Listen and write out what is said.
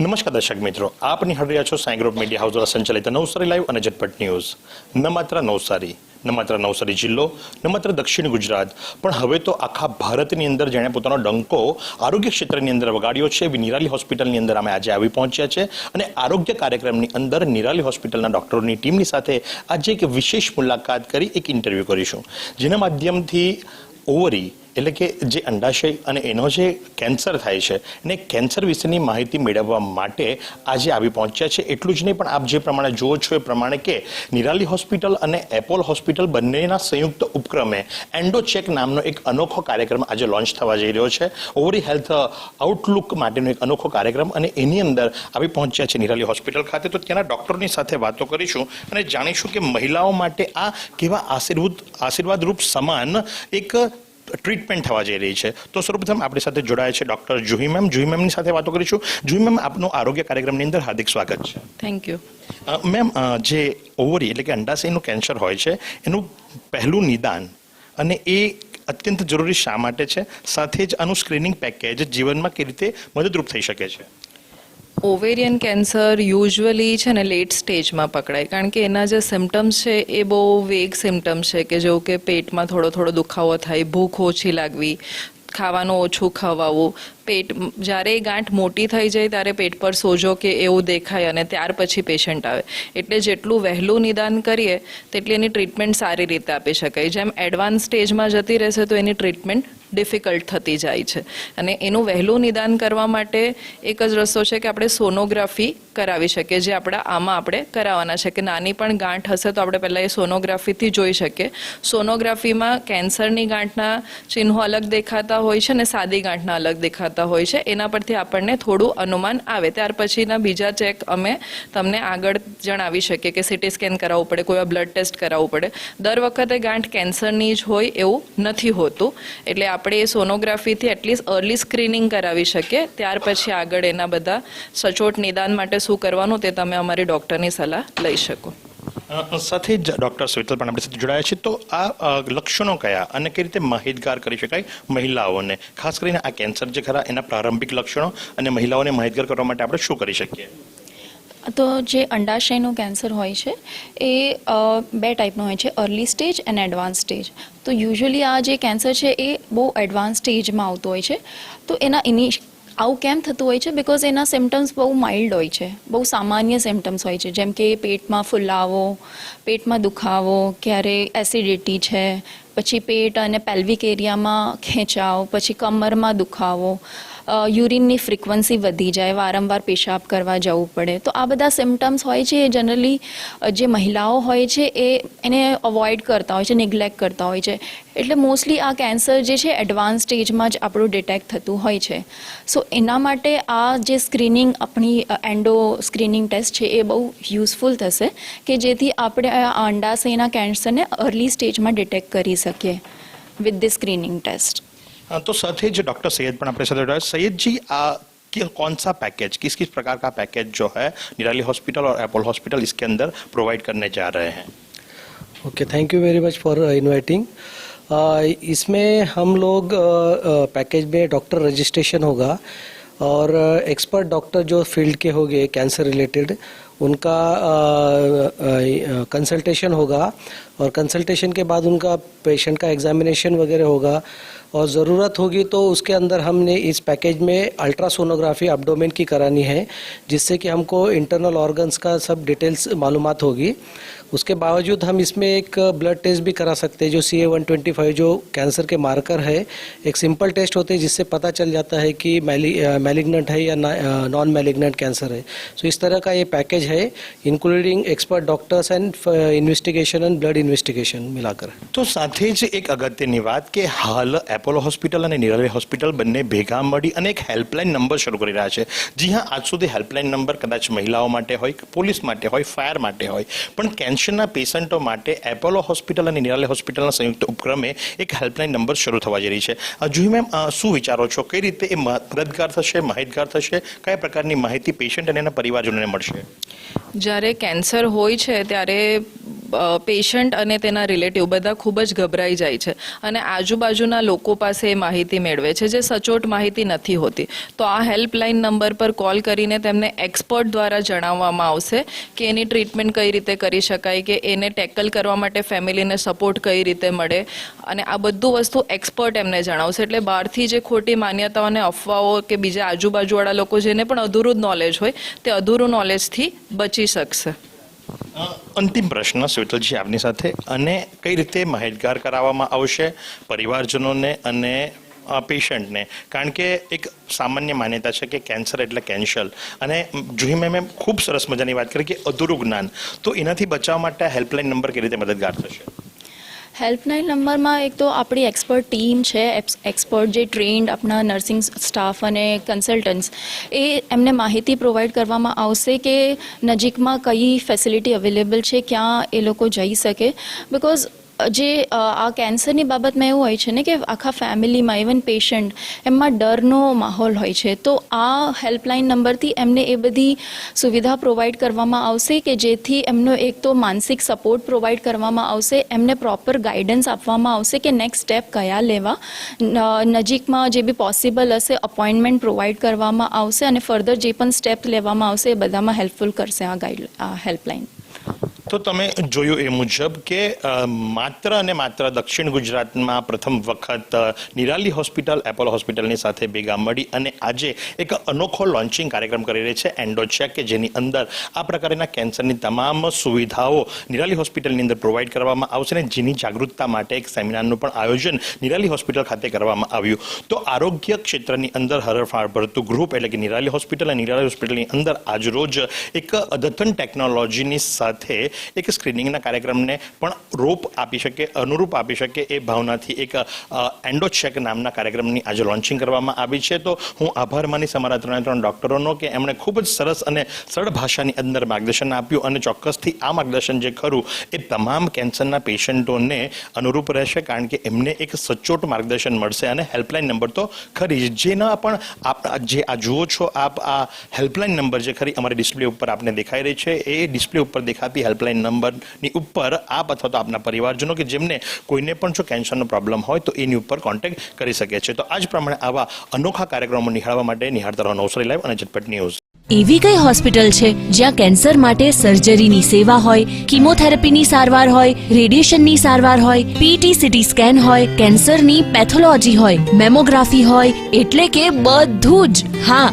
નમસ્કાર દર્શક મિત્રો આપ નિહાળી રહ્યા છો સાઈ ગ્રુપ મીડિયા હાઉસ દ્વારા સંચાલિત નવસારી લાઈવ અને ઝટપટ ન્યૂઝ. ન માત્ર નવસારી, ન માત્ર નવસારી જિલ્લો, ન માત્ર દક્ષિણ ગુજરાત, પણ હવે તો આખા ભારતની અંદર જેણે પોતાનો ડંકો આરોગ્ય ક્ષેત્રની અંદર વગાડ્યો છે, એવી નિરાલી હોસ્પિટલની અંદર અમે આજે આવી પહોંચ્યા છે અને આરોગ્ય કાર્યક્રમની અંદર નિરાલી હોસ્પિટલના ડોક્ટરોની ટીમની સાથે આજે એક વિશેષ મુલાકાત કરી, એક ઇન્ટરવ્યૂ કરીશું. જેના માધ્યમથી ઓવરી એટલે કે જે અંડાશય અને એનો જે કેન્સર થાય છે ને કેન્સર વિશેની માહિતી મેળવવા માટે આજે આવી પહોંચ્યા છે. એટલું જ નહીં, પણ આપ જે પ્રમાણે જુઓ છો એ પ્રમાણે કે નિરાલી હોસ્પિટલ અને એપોલ હોસ્પિટલ બંનેના સંયુક્ત ઉપક્રમે એન્ડોચેક નામનો એક અનોખો કાર્યક્રમ આજે લોન્ચ થવા જઈ રહ્યો છે. ઓવરી હેલ્થ આઉટલુક માટેનો એક અનોખો કાર્યક્રમ અને એની અંદર આવી પહોંચ્યા છે નિરાલી હોસ્પિટલ ખાતે. તો ત્યાંના ડૉક્ટરની સાથે વાતો કરીશું અને જાણીશું કે મહિલાઓ માટે આ કેવા આશીર્વાદ આશીર્વાદરૂપ સમાન એક ટ્રીટમેન્ટ થવા જઈ રહી છે. તો સર્વપ્રથમ આપણી સાથે જોડાયા છે ડૉક્ટર જુહી મેમ. જુહી મેમની સાથે વાતો કરીશું. જુહી મેમ આપનું આરોગ્ય કાર્યક્રમની અંદર હાર્દિક સ્વાગત છે. થેન્ક યુ મેમ જે ઓવરી એટલે કે અંડાશયનું કેન્સર હોય છે એનું પહેલું નિદાન અને એ અત્યંત જરૂરી શા માટે છે? સાથે જ આનું સ્ક્રીનિંગ પેકેજ જીવનમાં કેવી રીતે મદદરૂપ થઈ શકે છે? ઓવેરિયન કેન્સર યુઝ્યુઅલી છે ને લેટ સ્ટેજમાં પકડાય. કારણ કે એના જે સિમ્ટમ્સ છે એ બહુ વેગ સિમ્ટમ્સ છે કે જેવું કે પેટમાં થોડો થોડો દુખાવો થાય, ભૂખ ઓછી લાગવી, ખાવાનું ઓછું ખવાવું પેટ, જ્યારે એ ગાંઠ મોટી થઈ જાય ત્યારે પેટ પર સોજો કે એવું દેખાય અને ત્યાર પછી પેશન્ટ આવે. એટલે જેટલું વહેલું નિદાન કરીએ, તેટલી એની ટ્રીટમેન્ટ સારી રીતે આપી શકાય. જેમ એડવાન્સ સ્ટેજમાં જતી રહેશે તો એની ટ્રીટમેન્ટ ડિફિકલ્ટ થતી જાય છે. અને એનું વહેલું નિદાન કરવા માટે એક જ રસ્તો છે કે આપણે સોનોગ્રાફી કરાવી શકીએ, જે આપણા આમાં આપણે કરાવવાના છે કે નાની પણ ગાંઠ હશે તો આપણે પહેલાં એ સોનોગ્રાફીથી જોઈ શકીએ. સોનોગ્રાફીમાં કેન્સરની ગાંઠના ચિહ્નો અલગ દેખાતા હોય છે અને સાદી ગાંઠના અલગ દેખાતા હોય છે, એના પરથી આપણને થોડું અનુમાન આવે. ત્યાર પછીના બીજા ચેક અમે તમને આગળ જણાવી શકીએ કે સિટી સ્કેન કરાવવું પડે, કોઈ બ્લડ ટેસ્ટ કરાવવું પડે. દર વખતે ગાંઠ કેન્સરની જ હોય એવું નથી હોતું. એટલે આપણે એ સોનોગ્રાફીથી એટલીસ્ટ અર્લી સ્ક્રીનિંગ કરાવી શકીએ. ત્યાર પછી આગળ એના બધા સચોટ નિદાન માટે શું કરવાનું તે તમે અમારી ડૉક્ટરની સલાહ લઈ શકો. સાથે જ ડૉક્ટર સ્વિતલ પણ આપણી સાથે જોડાયા છે. તો આ લક્ષણો કયા અને કઈ રીતે માહિતગાર કરી શકાય મહિલાઓને? ખાસ કરીને આ કેન્સર જે ખરા એના પ્રારંભિક લક્ષણો અને મહિલાઓને માહિતગાર કરવા માટે આપણે શું કરી શકીએ? તો જે અંડાશયનું કેન્સર હોય છે, એ બે ટાઈપનું હોય છે early stage and advance stage તો યુઝ્યુઅલી આ જે કેન્સર છે, એ બહુ એડવાન્સ સ્ટેજમાં આવતું હોય છે. તો એના ઇનિ આવું કેમ થતું હોય છે? બિકોઝ એના સિમ્ટમ્સ બહુ માઇલ્ડ હોય છે. બહુ સામાન્ય સિમ્ટમ્સ હોય છે. જેમ કે પેટમાં ફુલાવો, પેટમાં દુખાવો, ક્યારે એસિડિટી છે, પછી પેટ અને પેલ્વિક એરિયામાં ખેંચાવ, પછી કમરમાં દુખાવો. યુરિનની ફ્રિકવન્સી વધી જાય, વારંવાર પેશાબ કરવા જવું પડે. તો આ બધા સિમ્ટમ્સ હોય છે, એ જનરલી જે મહિલાઓ હોય છે, એ એને અવોઇડ કરતા હોય છે નેગ્લેક્ટ કરતા હોય છે. એટલે મોસ્ટલી આ કેન્સર જે છે એડવાન્સ સ્ટેજમાં જ આપણું ડિટેક્ટ થતું હોય છે. સો એના માટે આ જે સ્ક્રીનિંગ આપણી એન્ડો સ્ક્રીનિંગ ટેસ્ટ છે, એ બહુ યુઝફુલ થશે કે જેથી આપણે આ અંડાશયના કેન્સરને અર્લી સ્ટેજમાં ડિટેક્ટ કરી શકીએ વિથ ધ સ્ક્રીનિંગ ટેસ્ટ तो ही जो डॉक्टर सैयद पण अपने साथ जुड़ा है सैयद जी, आ, कि कौन सा पैकेज किस किस प्रकार का पैकेज जो है निराली हॉस्पिटल और एपोल हॉस्पिटल इसके अंदर प्रोवाइड करने जा रहे हैं? Okay thank you very much for inviting इसमें हम लोग पैकेज में डॉक्टर रजिस्ट्रेशन होगा और एक्सपर्ट डॉक्टर जो फ़ील्ड के होंगे कैंसर रिलेटेड उनका कंसल्टेशन होगा और कंसल्टेशन के बाद उनका पेशेंट का एग्जामिनेशन वगैरह होगा। और ज़रूरत होगी तो उसके अंदर हमने इस पैकेज में अल्ट्रासोनोग्राफी अपडोमेन की करानी है, जिससे कि हमको इंटरनल ऑर्गन्स का सब डिटेल्स मालूम होगी। उसके बावजूद हम इसमें एक ब्लड टेस्ट भी करा सकते हैं, जो C A one twenty five जो कैंसर के मार्कर है। एक सिंपल टेस्ट होते हैं, जिससे पता चल जाता है कि मैलिग्नेंट है या नॉन मैलिग्नेंट कैंसर है। सो इस तरह का ये पैकेज है including expert doctors and investigation and blood investigation मिलाकर તો સાથે જ એક અગત્યની વાત કે હાલ એપોલો હોસ્પિટલ અને નિરાલી હોસ્પિટલ બંને ભેગા મળી અને એક હેલ્પલાઇન નંબર શરૂ કરી રહ્યા છે જી હા આજ સુધી હેલ્પલાઇન નંબર કદાચ મહિલાઓ માટે હોય પોલીસ માટે હોય ફાયર માટે હોય પણ કેન્સરના પેશન્ટો માટે એપોલો હોસ્પિટલ અને નિરાલી હોસ્પિટલના સંયુક્ત ઉપક્રમે એક હેલ્પલાઇન નંબર શરૂ થવા જઈ રહી છે અ, જુહી મેમ અ, શું વિચારો છો કઈ રીતે એ મદદગાર થશે માહિતગાર થશે કયા પ્રકારની માહિતી પેશન્ટ અને એના પરિવારજનોને મળશે જ્યારે કેન્સર હોય છે ત્યારે પેશન્ટ અને તેના રિલેટિવ બધા ખૂબ જ ગભરાઈ જાય છે. અને આજુબાજુના લોકો પાસે એ માહિતી મેળવે છે જે સચોટ માહિતી નથી હોતી. તો આ હેલ્પલાઇન નંબર પર કોલ કરીને તેમને એક્સપર્ટ દ્વારા જણાવવામાં આવશે કે એની ટ્રીટમેન્ટ કઈ રીતે કરી શકાય, કે એને ટેકલ કરવા માટે ફેમિલીને સપોર્ટ કઈ રીતે મળે. અને આ બધું વસ્તુ એક્સપર્ટ એમને જણાવશે. એટલે બહારથી જે ખોટી માન્યતાઓ અને અફવાઓ કે બીજા આજુબાજુવાળા લોકો જેને પણ અધૂરું જ નોલેજ હોય, તે અધૂરું નોલેજથી બચી શકશે. અંતિમ પ્રશ્ન સ્વીટલજી આપની સાથે. અને કઈ રીતે માહિતગાર કરાવવામાં આવશે પરિવારજનોને અને પેશન્ટને? કારણ કે એક સામાન્ય માન્યતા છે કે કેન્સર એટલે કેન્સર. અને જુહી મેમે ખૂબ સરસ મજાની વાત કરી કે અધૂરું જ્ઞાન. તો એનાથી બચાવવા માટે હેલ્પલાઇન નંબર કેવી રીતે મદદગાર થશે? હેલ્પલાઇન નંબરમાં એક તો આપણી એક્સપર્ટ ટીમ છે એક્સપર્ટ જે ટ્રેન્ડ આપણા નર્સિંગ સ્ટાફ અને કન્સલ્ટન્ટ્સ, એ એમને માહિતી પ્રોવાઈડ કરવામાં આવશે કે નજીકમાં કઈ ફેસિલિટી અવેલેબલ છે, ક્યાં એ લોકો જઈ શકે. બિકોઝ જે આ કેન્સરની બાબતમાં એવું હોય છે ને કે આખા ફેમિલીમાં ઇવન પેશન્ટ એમાં ડરનો માહોલ હોય છે. તો આ હેલ્પલાઇન નંબરથી એમને એ બધી સુવિધા પ્રોવાઈડ કરવામાં આવશે કે જેથી એમનો એક તો માનસિક સપોર્ટ પ્રોવાઈડ કરવામાં આવશે, એમને પ્રોપર ગાઈડન્સ આપવામાં આવશે કે નેક્સ્ટ સ્ટેપ કયા લેવા. નજીકમાં જે બી પોસિબલ હશે અપોઇન્ટમેન્ટ પ્રોવાઈડ કરવામાં આવશે અને ફર્ધર જે પણ સ્ટેપ લેવામાં આવશે એ બધામાં હેલ્પફુલ કરશે આ ગાઈડ આ હેલ્પલાઇન તો તમે જોયું એ મુજબ કે માત્ર અને માત્ર દક્ષિણ ગુજરાતમાં પ્રથમ વખત નિરાલી હોસ્પિટલ, એપોલો હોસ્પિટલની સાથે ભેગા મળી અને આજે એક અનોખો લોન્ચિંગ કાર્યક્રમ કરી રહી છે એન્ડોચેક, કે જેની અંદર આ પ્રકારના કેન્સરની તમામ સુવિધાઓ નિરાલી હોસ્પિટલની અંદર પ્રોવાઈડ કરવામાં આવશે અને જેની જાગૃતતા માટે એક સેમિનારનું પણ આયોજન નિરાલી હોસ્પિટલ ખાતે કરવામાં આવ્યું. તો આરોગ્ય ક્ષેત્રની અંદર હરફાળ ભરતું ગ્રુપ એટલે કે નિરાલી હોસ્પિટલ અને નિરાલી હોસ્પિટલની અંદર આજરોજ એક અદ્યતન ટેકનોલોજીની સાથે એક સ્ક્રીનિંગના કાર્યક્રમને પણ રૂપ આપી શકે, અનુરૂપ આપી શકે એ ભાવનાથી એક એન્ડોચેક નામના કાર્યક્રમની આજે લોન્ચિંગ કરવામાં આવી છે. તો હું આભાર માનીશ અમારા ત્રણે ત્રણ ડૉક્ટરોનો કે એમણે ખૂબ જ સરસ અને સરળ ભાષાની અંદર માર્ગદર્શન આપ્યું અને ચોક્કસથી આ માર્ગદર્શન જે ખરું એ તમામ કેન્સરના પેશન્ટોને અનુરૂપ રહેશે કારણ કે એમને એક સચોટ માર્ગદર્શન મળશે અને હેલ્પલાઇન નંબર તો ખરી જ. જેના પણ આપ, જે આ જુઓ છો, આપ આ હેલ્પલાઇન નંબર જે ખરી અમારી ડિસ્પ્લે ઉપર આપને દેખાઈ રહી છે, એ ડિસ્પ્લે ઉપર દેખાતી હેલ્પલાઇન નંબરની ઉપર આપ અથવા તો આપના પરિવારજનો કે જેમને કોઈને પણ જો કેન્સરનો પ્રોબ્લેમ હોય તો એની ઉપર કોન્ટેક્ટ કરી શકે છે. તો આજ પ્રમાણે આવા અનોખા કાર્યક્રમો નિહાળવા માટે નિહાળતા રહો નવસારી લાઈવ અને ઝટપટ ન્યૂઝ એવી કઈ હોસ્પિટલ છે જ્યાં કેન્સર માટે સર્જરીની સેવા હોય કિમોથેરાપીની સારવાર હોય રેડિયેશનની સારવાર હોય પીટી સીટી સ્કેન હોય કેન્સરની પેથોલોજી હોય મેમોગ્રાફી હોય, એટલે કે બધું જ. હા